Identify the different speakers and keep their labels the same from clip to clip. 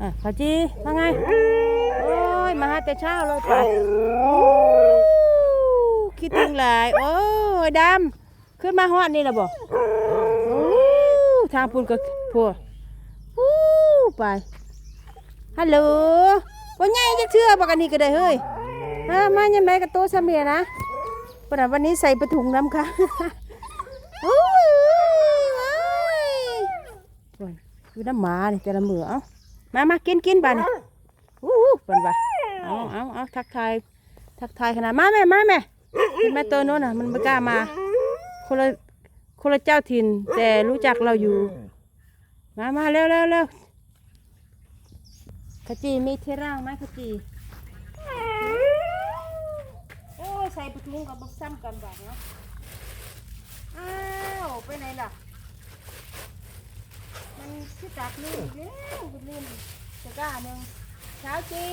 Speaker 1: อะขอจีว่าไง โอ้ย มาหาแต่เช้าเลยไปคิดถึงหลาย โอ้ยดำ ขึ้นมาฮอดนี่ละบอกทางปุ่นก็พัวอู้ไป ฮัลโหลว่าไงจะเชื่อบอกอันนี้ก็ได้เฮ้ยมายังไงกับโต๊ะซเมียนะปะวันนี้ใส่ปะถุงน้ำค่ะโอ้ยอยคือน้ำหมาเนี่ยแต่ละมือเอ้า มามากินกินบ้านี่อู้หูปันบ่าเอาเอาเอาทักทายทักทายขนาดมาแม่มาแม่กินแม่ตัวโน้นน่ะมันไม่กล้ามา คนละคนละเจ้าถิ่น แต่รู้จักเราอยู่ มามาเร็วเร็วเร็วขจีมีเทร่างไหมขจีโอ้ยใส่ปะทุงกับบักซ้ำกันแบบเนาะอ้าวไปไหนล่ะ มันคือจักลื่นอีกแล้วคุณลื่นตะกร้าหนึ่งเช้าจี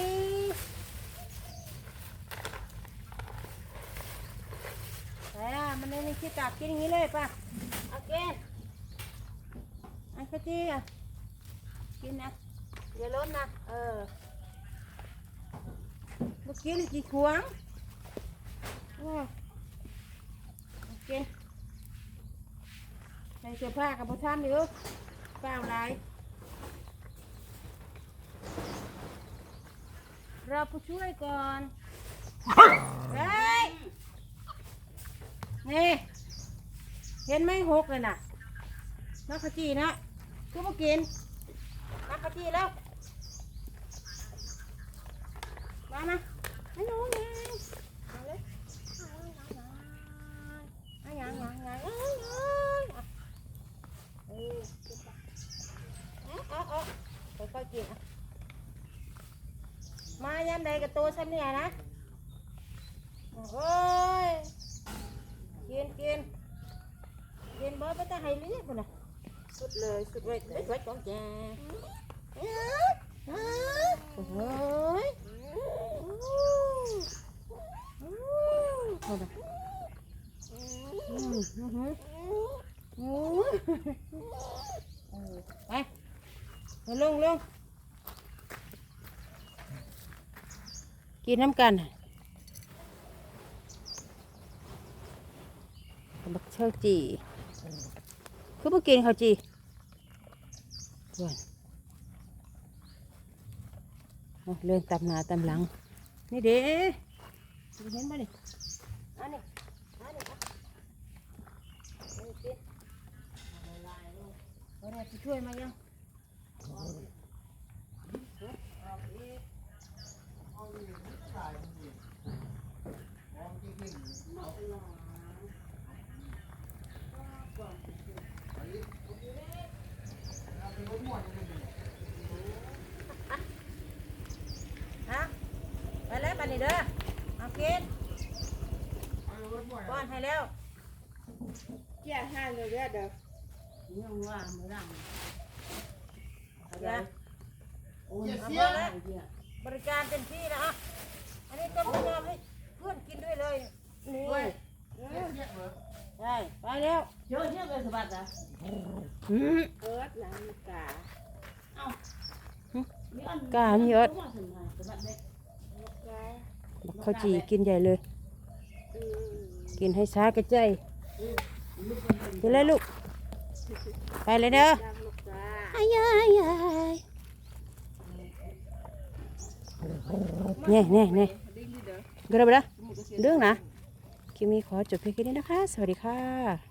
Speaker 1: แต่มันไม่คิดจักกินอย่างนี้เลยป่ะเอาเกนอันขจีอะกินนะอย่าล้นนะเออเมื่อกี้นี่กี่ขวงอ้าวเอากินใส่เสื้อผ้ากับพท่านอยู่ เปล่าไรรอผู้ช่วยก่อนเฮ้ยนี่ เห็นไหมหกเลยน่ะนักขจีนะคือมากินนักขจีแล้ว มามาให้หนูไงมาเลยเอาอย่างอย่างอย่างเอาอย่างเออ เอาเอาเอาค่อยๆ กินอะมายามใดกับตัวฉันเนี่ยนะโอ้ยกินกินกินบ่ไปตาให้เลี้ยงคนน่ะสุดเลยสุดไว้ไว้ไว้ของแกเอ้ยเอ้ยโอ้ยเอาน่ะอืมอือหือโอ้ยเออไปมาลงลง กินน้ำกันบักเชลจีคือบ่กินข้าวจีเอาเรื่องตำหนาตำหลัง นี่เด้เห็นบ่นี่อันนี้อันนี้อะนี่กินเอาลายลงเอาเนี่ยไปช่วยมายัง ฮะไปแล้วบั นนี้เด้อเอากินป้อนให้แล้ว
Speaker 2: เกี่ยห้างเลยเด้อเด้อ
Speaker 1: ยังว่ามือรัง
Speaker 2: เอา
Speaker 1: เดี๋
Speaker 2: เด้
Speaker 1: ย
Speaker 2: อ
Speaker 1: วเอามาแล้วบริการเต็มที่นะอะอันนี้ต้มกระบอกให้เพื่อนกินด้วยเลยนี่ได้ไปแล้ว
Speaker 2: เยอะเยอะเลยสบัดอะ
Speaker 1: อืม
Speaker 2: เอิร์ดหลังกาก
Speaker 1: ล้ามีเอิด
Speaker 2: กา
Speaker 1: บักข้าวจีกินใหญ่เลย
Speaker 2: อืม
Speaker 1: กินให้ช้ากระใจไปเลยลูก ไปเลยเด้อ
Speaker 2: ดำลูกกา
Speaker 1: อายายายเนี่ยเนี่ยเนี่ย
Speaker 2: ดิ้งดิเด้อ
Speaker 1: กระเบื้อ
Speaker 2: หมูกระเทียม
Speaker 1: เรื่องนะคลิปนี้ขอจบเพียงแค่นี้นะคะ สวัสดีค่ะ